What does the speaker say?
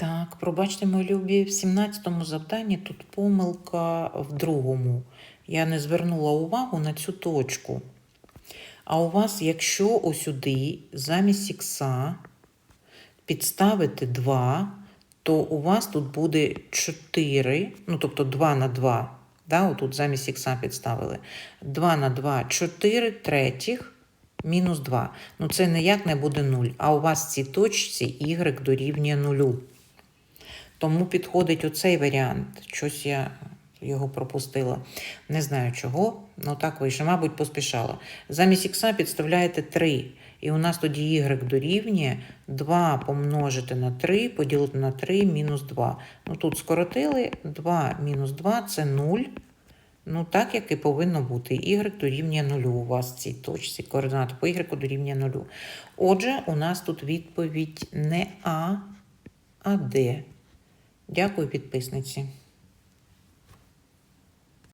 Так, пробачте, мої любі, в 17-му завданні тут помилка в другому. Я не звернула увагу на цю точку. А у вас, якщо осюди замість ікса підставити 2, то у вас тут буде 4, ну тобто 2 на 2. Да, отут замість ікса підставили. 2 на 2 4 третіх мінус 2. Ну це ніяк не буде 0. А у вас в цій точці y дорівнює 0. Тому підходить оцей варіант. Щось я його пропустила. Не знаю чого, але так вийшло. Мабуть, поспішала. Замість ікса підставляєте 3. І у нас тоді y дорівнює 2 помножити на 3, поділити на 3, мінус 2. Ну тут скоротили 2 мінус 2 це 0. Ну, так, як і повинно бути. Y дорівнює 0 у вас в цій точці. Координати по Y дорівнює 0. Отже, у нас тут відповідь не А, а Д. Дякую підписниці.